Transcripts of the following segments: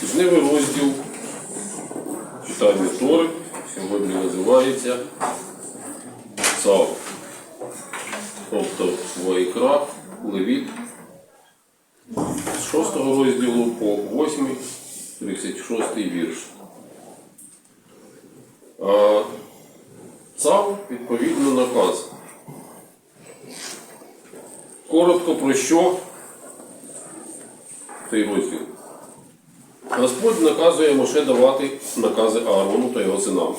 Тижневий розділ читання Тори сьогодні називається ЦАВ. Тобто Вайкра, Левіт з 6 розділу по 8, 36 вірш. ЦАВ відповідно наказ. Коротко про що цей розділ. Господь наказує Моше давати накази Аарону та його синам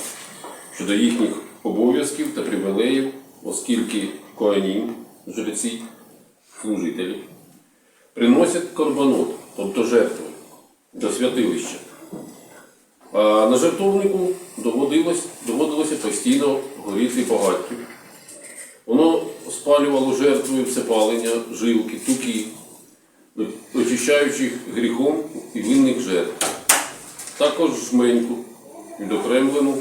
щодо їхніх обов'язків та привілеїв, оскільки коанім, жреці, служителі, приносять корбанот, тобто жертви, до святилища. А на жертовнику доводилось, доводилося постійно горіти багаттю. Воно спалювало жертвою всепалення, жилки, туки, очищаючих гріхом і винних жертв. Також жменьку, відокремлену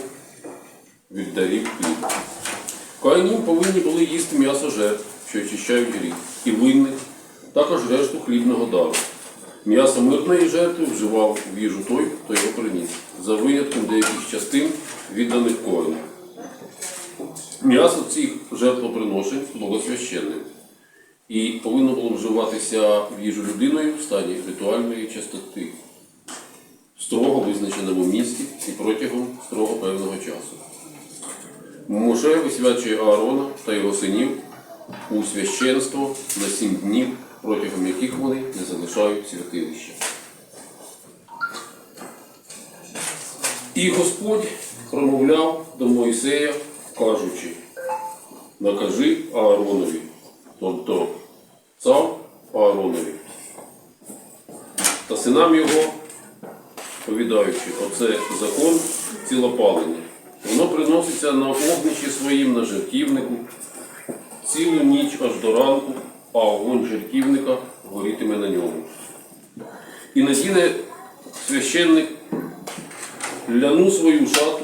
від дарів хліба. Коанім повинні були їсти м'ясо жертв, що очищають гріх, і винних, також решту хлібного дару. М'ясо мирної жертви вживав в їжу той, хто його приніс, за винятком деяких частин відданих коїнів. М'ясо цих жертвоприношень було священним і повинно було вживатися в їжу людиною в стані ритуальної чистоти в строго визначеному місці і протягом строго певного часу. Моше висвячує Аарона та його синів у священство на сім днів, протягом яких вони не залишають святилища. І Господь промовляв до Моїсея, кажучи, накажи Ааронові, тобто цар Ааронові, та синам його, повідаючи, оце закон цілопалення. Воно приноситься на огнищі своїм на жертівнику, цілу ніч аж до ранку, а огонь жертівника горітиме на ньому. І надіне священник ляну свою шату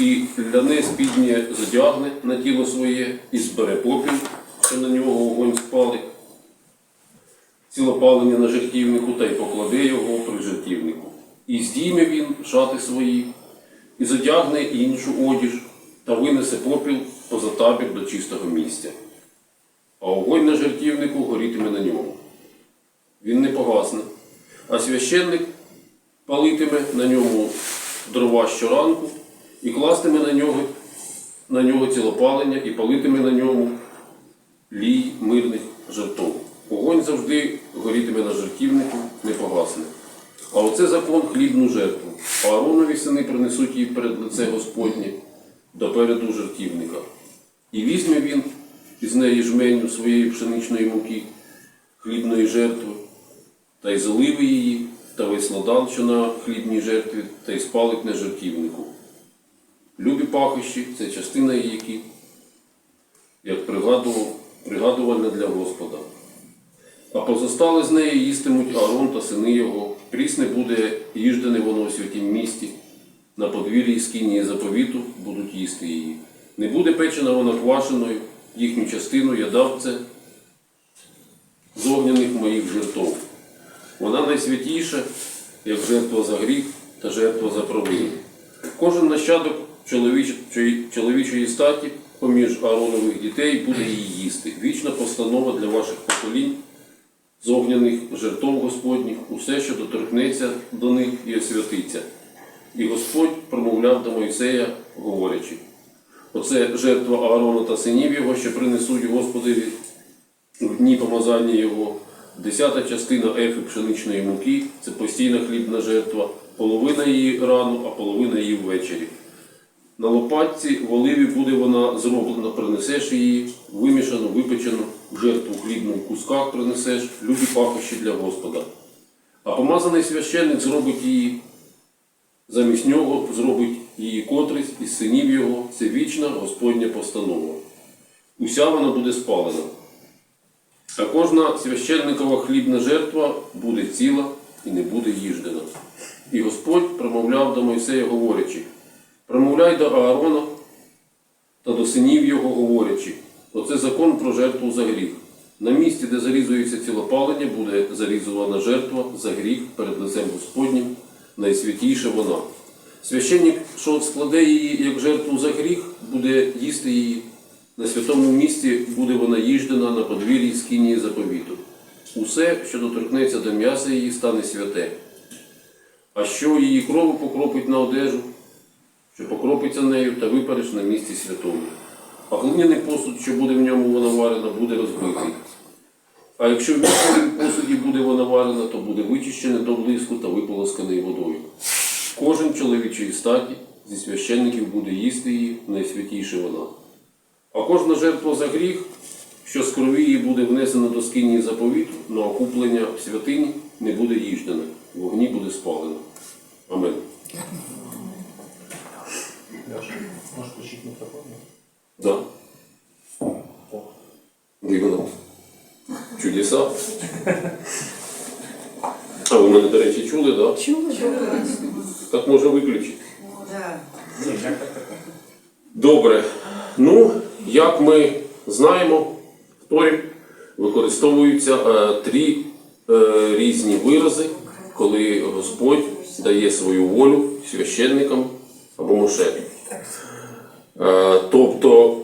і ляне спіднє задягне на тіло своє і збере попіл, що на нього огонь спалить, цілопалення на жертівнику та й покладе його при жертівнику. І здійме він шати свої, і задягне іншу одіж та винесе попіл поза табір до чистого місця. А огонь на жертівнику горітиме на ньому. Він не погасне, а священник палитиме на ньому дрова щоранку і кластиме на нього, на нього цілопалення і палитиме на ньому лій мирних жертв. Огонь завжди горітиме на жертівнику, не погасне. А оце закон хлібну жертву. Ааронові сини принесуть її перед лице Господнє допереду жертівника. І візьме він із неї жменю своєї пшеничної муки, хлібної жертви, та й заливе її, та весь що на хлібній жертві, та й спалить на жертівнику. Любі пахощі це частина її, як пригадував, пригадувальна для Господа. А позостали з неї їстимуть Аарон та сини його, прісне буде їждене воно у святім місті, на подвір'ї скинії заповіту будуть їсти її. Не буде печена вона квашеною, їхню частину я дав це з огняних моїх жертв. Вона найсвятіша, як жертва за гріх та жертва за провину. Кожен нащадок чоловічої, статі поміж Ааронових дітей буде її їсти. Вічна постанова для ваших поколінь з огняних жертв Господніх, усе, що доторкнеться до них і освятиться. І Господь промовляв до Мойсея, говорячи: Оце жертва Аарона та синів його, що принесуть Господеві в дні помазання його. Десята частина ефи пшеничної муки це постійна хлібна жертва, половина її рано, а половина її ввечері. На лопатці в оливі буде вона зроблена, принесеш її, вимішану, випечену, в жертву хлібну в кусках принесеш, любі пахощі для Господа. А помазаний священник зробить її, замість нього зробить її котрись із синів його, це вічна Господня постанова. Уся вона буде спалена. А кожна священникова хлібна жертва буде ціла і не буде їждена. І Господь промовляв до Мойсея, говорячи, промовляй до Аарона та до синів його, говорячи, Оце закон про жертву за гріх. На місці, де зарізується цілопалення, буде зарізувана жертва за гріх перед лицем Господнім, найсвятіше вона. Священник, що складе її як жертву за гріх, буде їсти її. На святому місці буде вона їждена на подвір'ї скинії заповіту. Усе, що доторкнеться до м'яса її, стане святе. А що її крову покропить на одежу, що покропиться нею та випариш на місці святому. А глиняний посуд, що буде в ньому вона варена, буде розбитий. А якщо в міському посуді буде вона варена, то буде вичищене до блиску та виполосканий водою. Кожен чоловічої статі зі священників буде їсти її, найсвятіше вона. А кожна жертва за гріх, що з крові її буде внесено до скині заповіту, на окуплення в святині не буде їждена, в вогні буде спалено. Амен. Леша, можешь включить микрофон? Да. Дивно. Чудеса. А ви мене, до речі, чули, так? Да? Чули? Так можна виключити. Да. Добре. Ну, як ми знаємо, в Торі використовуються е, три е, різні вирази, коли Господь дає свою волю священникам або мошенникам. Е, тобто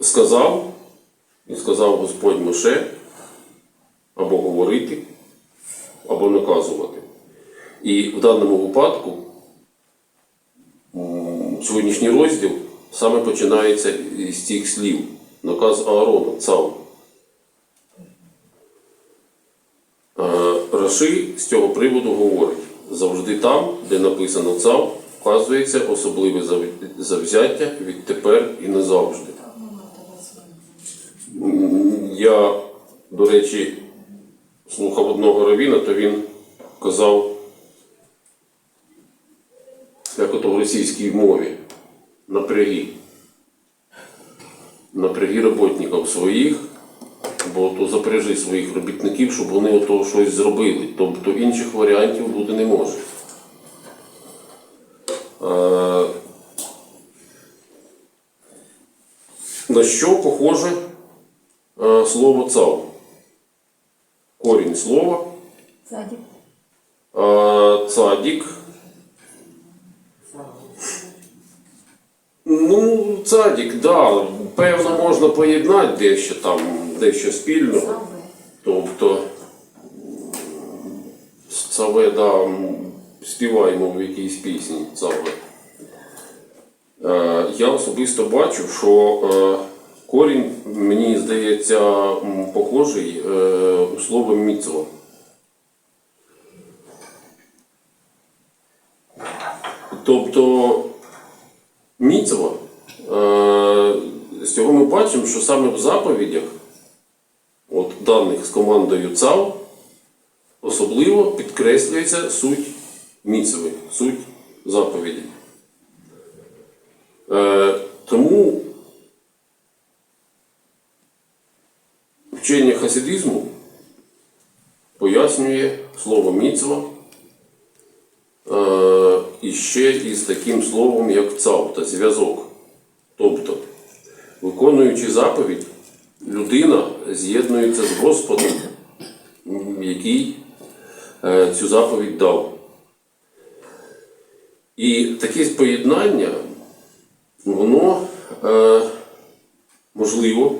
сказав, і сказав Господь Моше або говорити, або наказувати. І в даному випадку сьогоднішній розділ саме починається із цих слів. Наказ Аарону, цав. Е, Раши з цього приводу говорить, завжди там, де написано цав, вказується особливе зав- завзяття відтепер і назавжди. Я, до речі, слухав одного равіна, то він казав, як ото в російській мові, напряги. Напряги роботників своїх, бо то запряжи своїх робітників, щоб вони ото щось зробили. Тобто інших варіантів бути не може. Е, На що похоже е, слово цав? Корінь слова Садик. е, цадік. Ну, цадік, да. Певно, можна поєднати дещо там, дещо спільно. Тобто, цаве, да, співаємо в якійсь пісні цаве. Е, я особисто бачу, що е, корінь, мені здається, похожий е, у слово міцво. Тобто міцво, е, з цього ми бачимо, що саме в заповідях, от даних з командою ЦАВ, особливо підкреслюється суть міцеви, суть заповіді. Е, тому вчення хасидизму пояснює слово міцва е, і ще із таким словом, як цав та зв'язок. Тобто, виконуючи заповідь, людина з'єднується з Господом, який е, цю заповідь дав. І таке поєднання, воно е, можливо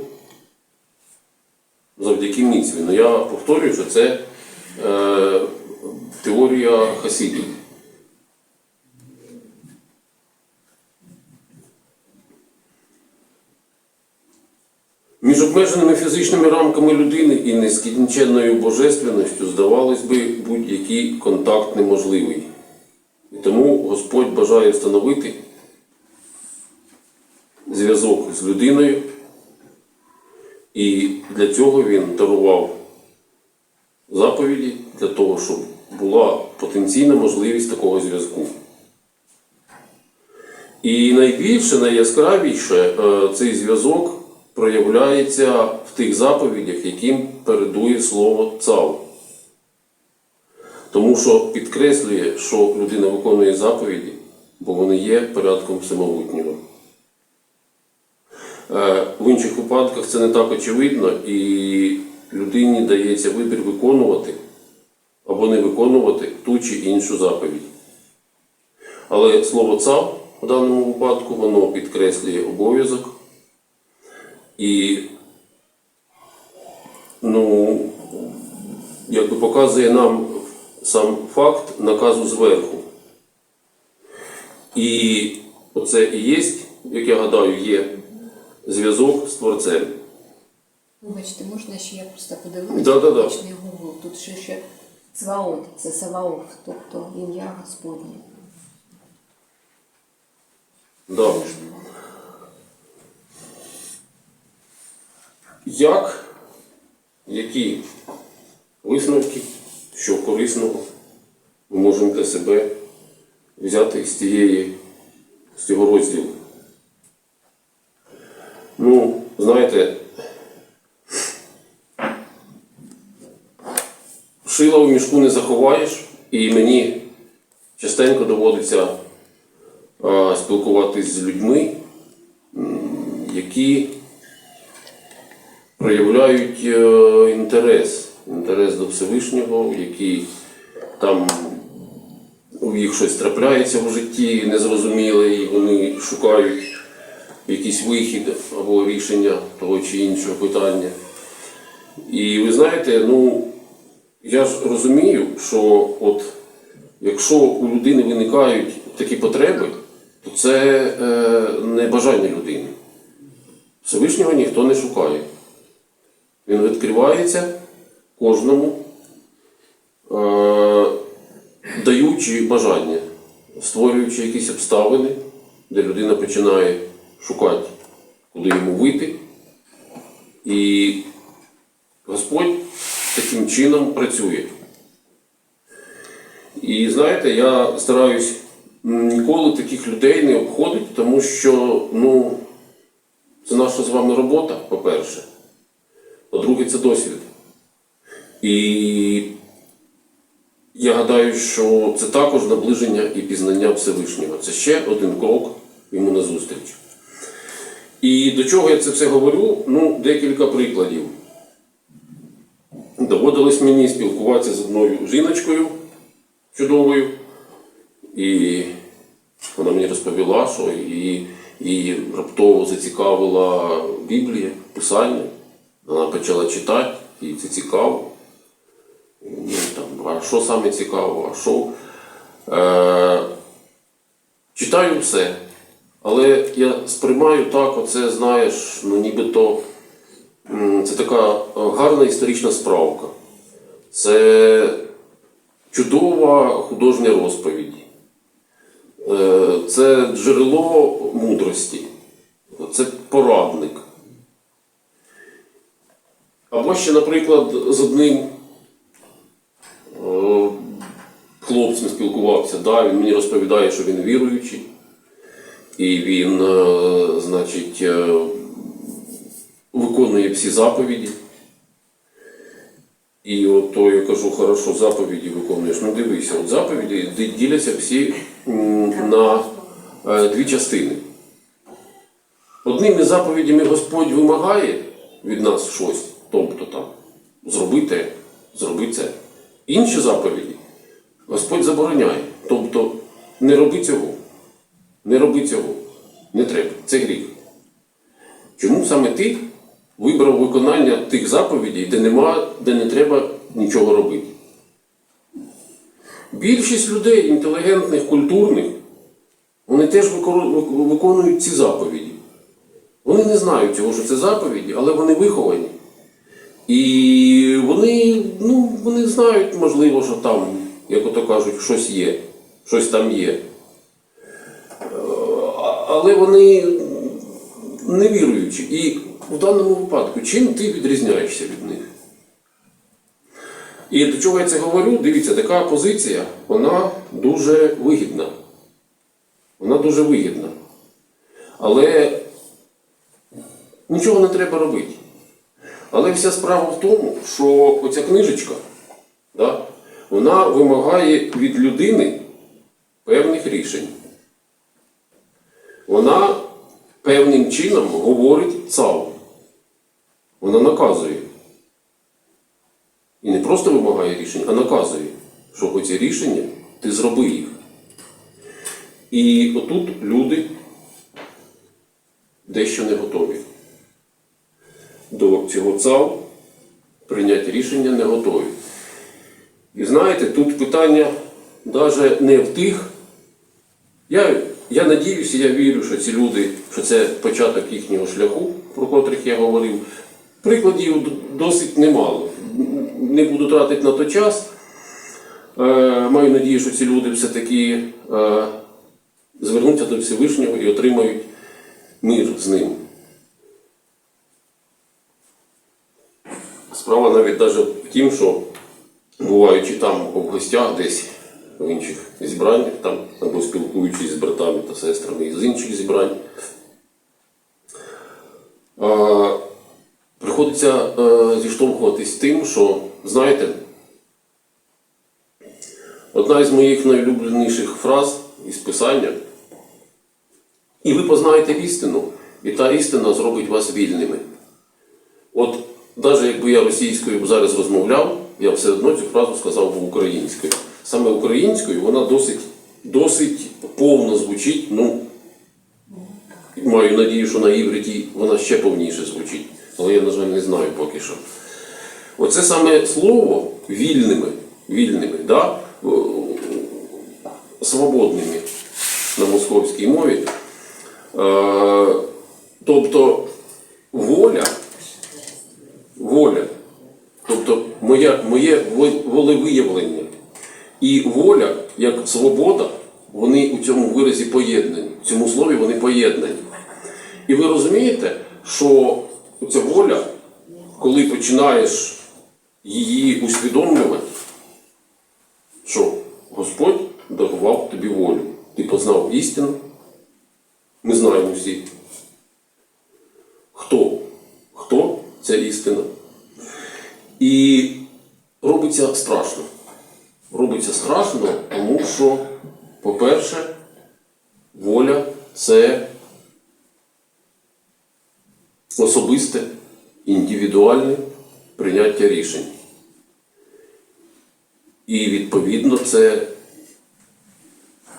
завдяки міцві. Ну я повторюю, що це е, теорія хасидів. Між обмеженими фізичними рамками людини і нескінченною божественністю, здавалось би, будь-який контакт неможливий. І тому Господь бажає встановити зв'язок з людиною, і для цього він дарував заповіді для того, щоб була потенційна можливість такого зв'язку. І найбільше, найяскравіше е, цей зв'язок проявляється в тих заповідях, яким передує слово цав. Тому що підкреслює, що людина виконує заповіді, бо вони є порядком всемогутнього. Е, В інших випадках це не так очевидно, і людині дається вибір виконувати або не виконувати ту чи іншу заповідь. Але слово цав в даному випадку воно підкреслює обов'язок і ну, якби показує нам сам факт наказу зверху. І оце і є, як я гадаю, є зв'язок з творцем. Вибачте, можна ще я просто подивилася Да-да-да. Google. Тут ще ще Цваот, це Саваоф, тобто ім'я Господнє. Да. Як, які висновки, що корисного ми можемо для себе взяти з цієї, з цього розділу? Ну, знаєте, шила в мішку не заховаєш, і мені частенько доводиться спілкуватись з людьми, які проявляють е, інтерес, інтерес до Всевишнього, які там у їх щось трапляється в житті незрозуміле, і вони шукають якийсь вихід або рішення того чи іншого питання. І ви знаєте, ну я ж розумію, що от якщо у людини виникають такі потреби, то це е, не бажання людини. Всевишнього ніхто не шукає. Він відкривається кожному, е, даючи бажання, створюючи якісь обставини, де людина починає шукати, куди йому вийти. І Господь таким чином працює. І знаєте, я стараюсь ніколи таких людей не обходити, тому що ну, це наша з вами робота, по-перше. По-друге, це досвід. І я гадаю, що це також наближення і пізнання Всевишнього. Це ще один крок йому назустріч. І до чого я це все говорю? Ну, декілька прикладів. Доводилось мені спілкуватися з одною жіночкою чудовою, і вона мені розповіла, що її, її раптово зацікавила Біблія, Писання. Вона почала читати, їй це цікаво. Ну, там, а що саме цікаво, а що? Е, читаю все. Але я сприймаю так, оце, знаєш, ну нібито це така е, гарна історична справка. Це чудова художня розповідь. Е, Це джерело мудрості, це порадник. Або ще, наприклад, з одним хлопцем спілкувався, да, він мені розповідає, що він віруючий, і він, е, значить, е, виконує всі заповіді. І от то я кажу, хорошо, заповіді виконуєш. Ну дивися, от заповіді діляться всі на е, дві частини. Одними заповідями Господь вимагає від нас щось, тобто там зроби те, зроби це. Інші заповіді Господь забороняє. Тобто не роби цього, не роби цього, не треба. Це гріх. Чому саме ти вибрав виконання тих заповідей, де нема, де не треба нічого робити? Більшість людей інтелігентних, культурних, вони теж виконують ці заповіді. Вони не знають цього, що це заповіді, але вони виховані. І вони, ну, вони знають, можливо, що там, як ото кажуть, щось є, щось там є. Е, Але вони не віруючі. І в даному випадку, чим ти відрізняєшся від них? І до чого я це говорю? Дивіться, така позиція, вона дуже вигідна. Вона дуже вигідна. Але нічого не треба робити. Але вся справа в тому, що оця книжечка, да, вона вимагає від людини певних рішень. Вона певним чином говорить ЦАУ. Вона наказує. І не просто вимагає рішень, а наказує, що оці рішення ти зроби їх. І отут люди дещо не готові. До цього ЦАУ прийняти рішення не готові. І знаєте, тут питання навіть не в тих. Я, я надіюся, я вірю, що ці люди, що це початок їхнього шляху, про котрих я говорив. Прикладів досить немало. Не буду тратити на то час. Е, маю надію, що ці люди все-таки е, звернуться до Всевишнього і отримають мир з ним. Навіть навіть в тім, що буваючи там в гостях десь в інших зібраннях, там, або спілкуючись з братами та сестрами із інших зібрань, приходиться е, зіштовхуватись з тим, що, знаєте, одна із моїх найулюбленіших фраз із писання, і ви познаєте істину, і та істина зробить вас вільними. От навіть якби я російською зараз розмовляв, я все одно цю фразу сказав би українською. Саме українською вона досить, досить повно звучить. Ну, маю надію, що на івриті вона ще повніше звучить. Але я, на жаль, не знаю поки що. Оце саме слово вільними, вільними, да? свободними на московській мові. Е, тобто воля воля, моє, моє волевиявлення і воля як свобода, вони у цьому виразі поєднані, в цьому слові вони поєднані. І ви розумієте, що ця воля, коли починаєш її усвідомлювати, що Господь дарував тобі волю. Ти познав істину. Ми знаємо всі, хто, хто ця істина. І робиться страшно. Робиться страшно, тому що, по-перше, воля це особисте, індивідуальне прийняття рішень. І відповідно це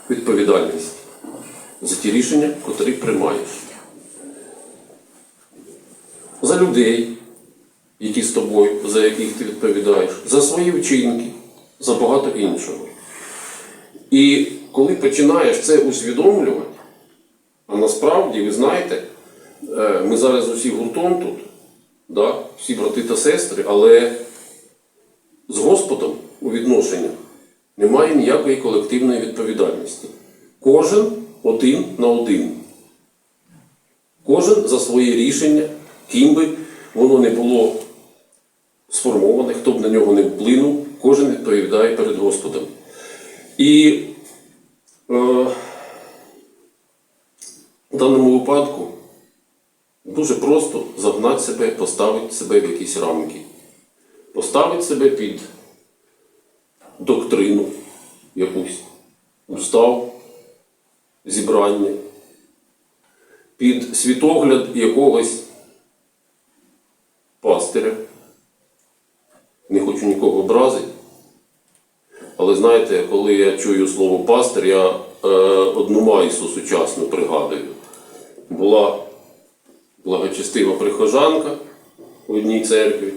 відповідальність за ті рішення, котрі приймаєш. За людей, які з тобою, за яких ти відповідаєш, за свої вчинки, за багато іншого. І коли починаєш це усвідомлювати, а насправді, ви знаєте, е, ми зараз усі гуртом тут, да, всі брати та сестри, але з Господом у відношеннях немає ніякої колективної відповідальності. Кожен один на один. Кожен за своє рішення, ким би воно не було сформоване, хто б на нього не вплинув, кожен відповідає перед Господом. І е, в даному випадку дуже просто загнати себе, поставити себе в якісь рамки, поставити себе під доктрину якусь, устав, зібрання, під світогляд якогось пастиря. Не хочу нікого образити. Знаєте, коли я чую слово пастир, я е, одну майсу сучасну пригадую. Була благочестива прихожанка в одній церкві.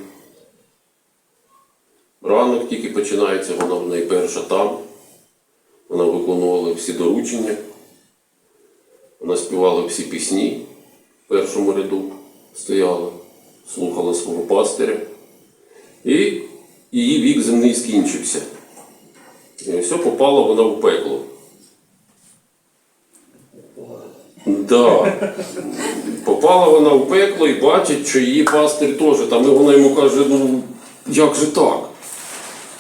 Ранок тільки починається, вона в неї перша там. Вона виконувала всі доручення. Вона співала всі пісні в першому ряду стояла, слухала свого пастиря. І її вік земний скінчився. І все попала вона в пекло. Да. Попала вона в пекло і бачить, що її пастир теж там. І вона йому каже, ну як же так?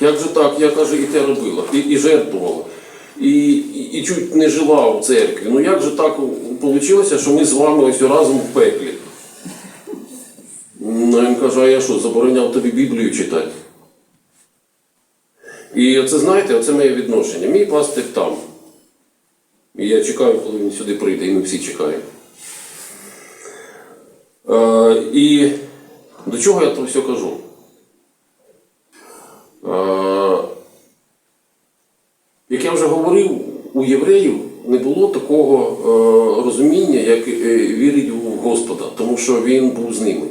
Як же так? Я каже, і те робила, і, і жертвувала. І, і, і чуть не жила в церкві. Ну як же так вийшло, що ми з вами ось разом в пеклі? Ну, він каже, а я що, забороняв тобі Біблію читати? І оце, знаєте, оце моє відношення. Мій пастир там. І я чекаю, коли він сюди прийде, і ми всі чекаємо. Е, і до чого я це все кажу? Е, як я вже говорив, у євреїв не було такого е, розуміння, як е, вірить у Господа, тому що він був з ними.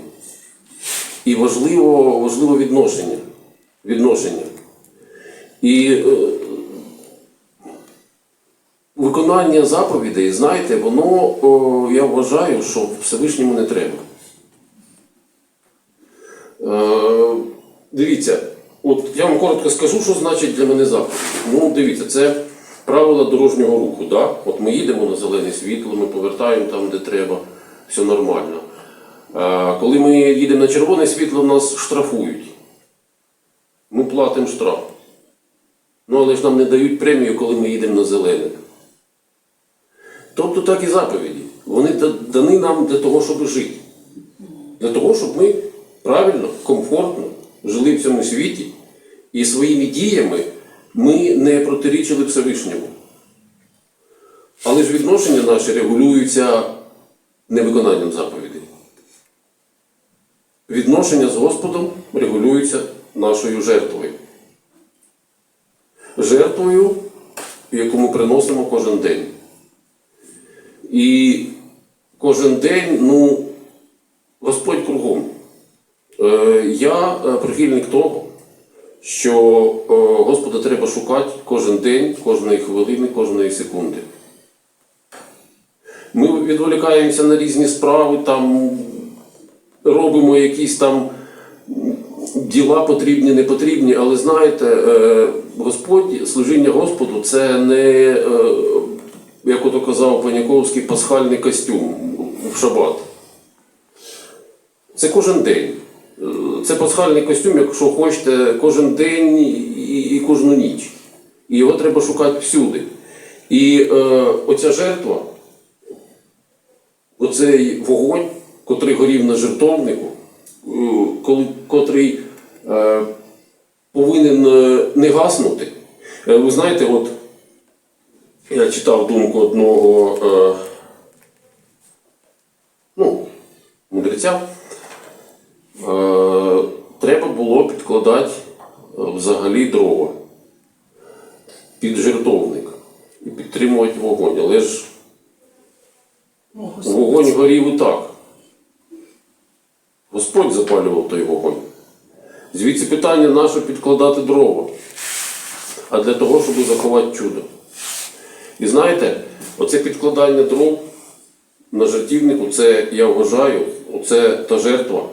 І важливо, важливо відношення. відношення. І е, виконання заповідей, знаєте, воно, я вважаю, що Всевишньому не треба. Е, дивіться, от я вам коротко скажу, що значить для мене заповідь. Ну, дивіться, це правила дорожнього руху. Да? От ми їдемо на зелене світло, ми повертаємо там, де треба, все нормально. Е, коли ми їдемо на червоне світло, нас штрафують. Ми платимо штраф. Ну, але ж нам не дають премію, коли ми їдемо на зелене. Тобто так і заповіді. Вони дані нам для того, щоб жити. Для того, щоб ми правильно, комфортно жили в цьому світі і своїми діями ми не протирічили Всевишньому. Але ж відношення наші регулюються невиконанням заповідей. Відношення з Господом регулюються нашою жертвою. Жертвою, яку ми приносимо кожен день. І кожен день, ну, Господь кругом. Е, я е, прихильник того, що е, Господа треба шукати кожен день, кожної хвилини, кожної секунди. Ми відволікаємося на різні справи, там робимо якісь там діла потрібні, не потрібні, але знаєте, Господь, служіння Господу це не, е, як ото казав Паніковський, пасхальний костюм в шабат. Це кожен день. Е, Це пасхальний костюм, якщо хочете, кожен день і, кожну ніч. І його треба шукати всюди. І е, оця жертва, оцей вогонь, котрий горів на жертовнику, е, котрий е, повинен е, не гаснути. Е, Ви знаєте, от я читав думку одного е, ну, мудреця. Треба було підкладати взагалі дрова під жертовник і підтримувати вогонь. Але ж вогонь горів і так. Господь запалював той вогонь. Звідси питання наше підкладати дрова, а для того, щоб заховати чудо. І знаєте, оце підкладання дров на жертівнику, це, я вважаю, це та жертва,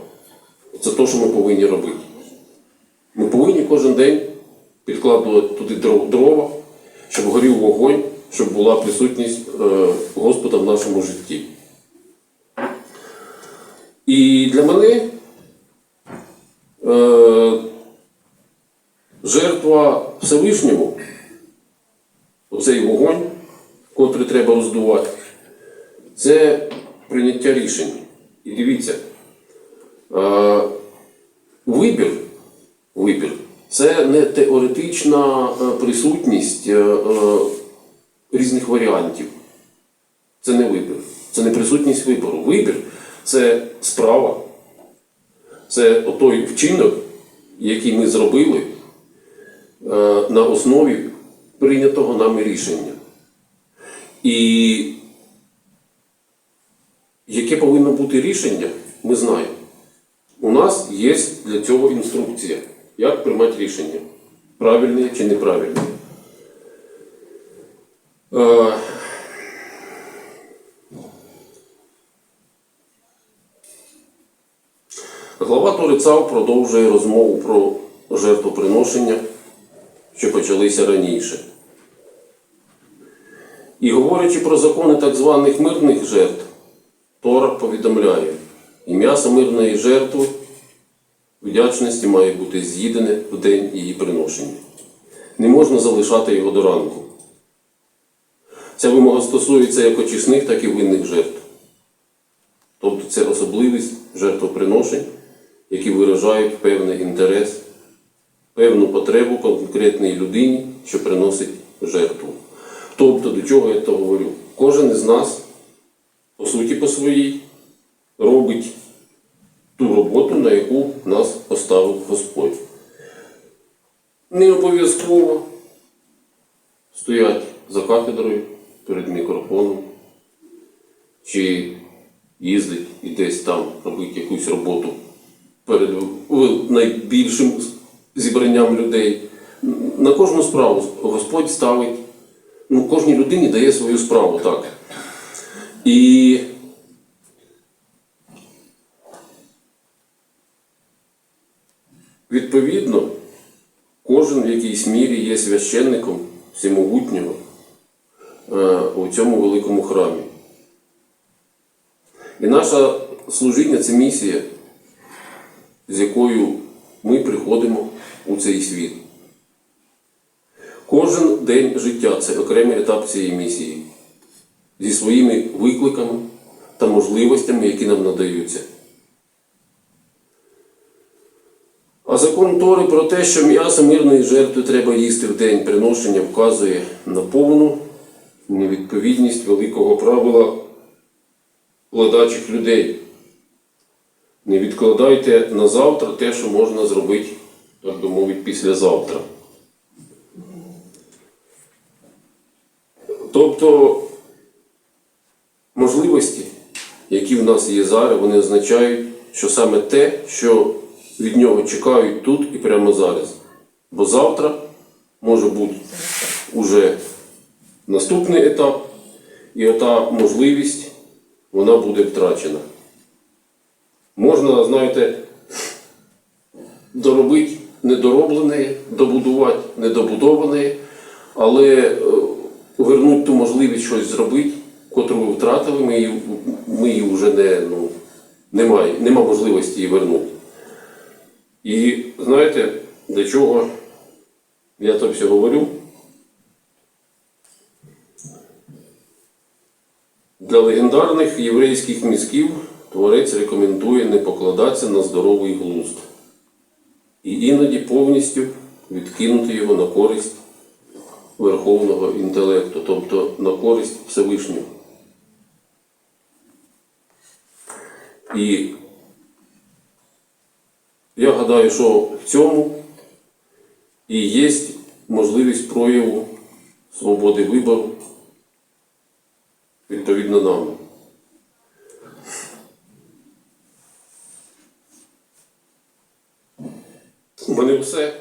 це те, що ми повинні робити. Ми повинні кожен день підкладувати туди дрова, щоб горів вогонь, щоб була присутність е, Господа в нашому житті. І для мене е, жертва Всевишньому, оцей вогонь, котрий треба роздувати, це прийняття рішень. І дивіться, е, вибір, вибір це не теоретична е, присутність е, е, різних варіантів. Це не вибір, це не присутність вибору. Вибір це справа, це той вчинок, який ми зробили е, на основі прийнятого нами рішення. І яке повинно бути рішення, ми знаємо. У нас є для цього інструкція, як приймати рішення, правильне чи неправильне. Е, Глава продовжує розмову про жертвоприношення, що почалися раніше. І говорячи про закони так званих мирних жертв, Тора повідомляє, і м'ясо мирної жертви вдячності має бути з'їдене в день її приношення. Не можна залишати його до ранку. Ця вимога стосується як очисних, так і винних жертв. Тобто це особливість жертвоприношень, які виражають певний інтерес, певну потребу конкретній людині, що приносить жертву. Тобто, до чого я то говорю? Кожен із нас, по суті, по своїй, робить ту роботу, на яку нас поставив Господь. Не обов'язково стоять за кафедрою перед мікрофоном, чи їздить і десь там робить якусь роботу перед найбільшим зібранням людей. На кожну справу Господь ставить, ну, кожній людині дає свою справу, так. І відповідно, кожен в якійсь мірі є священником всемогутнього е, у цьому великому храмі. І наше служіння це місія, з якою ми приходимо у цей світ. Кожен день життя це окремий етап цієї місії зі своїми викликами та можливостями, які нам надаються. А закон Тори про те, що м'ясо мирної жертви треба їсти в день приношення, вказує на повну невідповідність великого правила вкладачих людей. Не відкладайте на завтра те, що можна зробити, так би мовити, післязавтра. Тобто можливості, які в нас є зараз, вони означають, що саме те, що від нього чекають тут і прямо зараз. Бо завтра може бути уже наступний етап, і ота можливість вона буде втрачена. Можна, знаєте, доробити недороблене, добудувати недобудоване, але е, вернути ту можливість щось зробити, котру ви втратили, ми її, ми її вже не, ну, немає, нема можливості її вернути. І знаєте, для чого я це все говорю? Для легендарних єврейських мізків творець рекомендує не покладатися на здоровий глузд і іноді повністю відкинути його на користь верховного інтелекту, тобто на користь Всевишнього. І я гадаю, що в цьому і є можливість прояву свободи вибору відповідно нам. У мене все.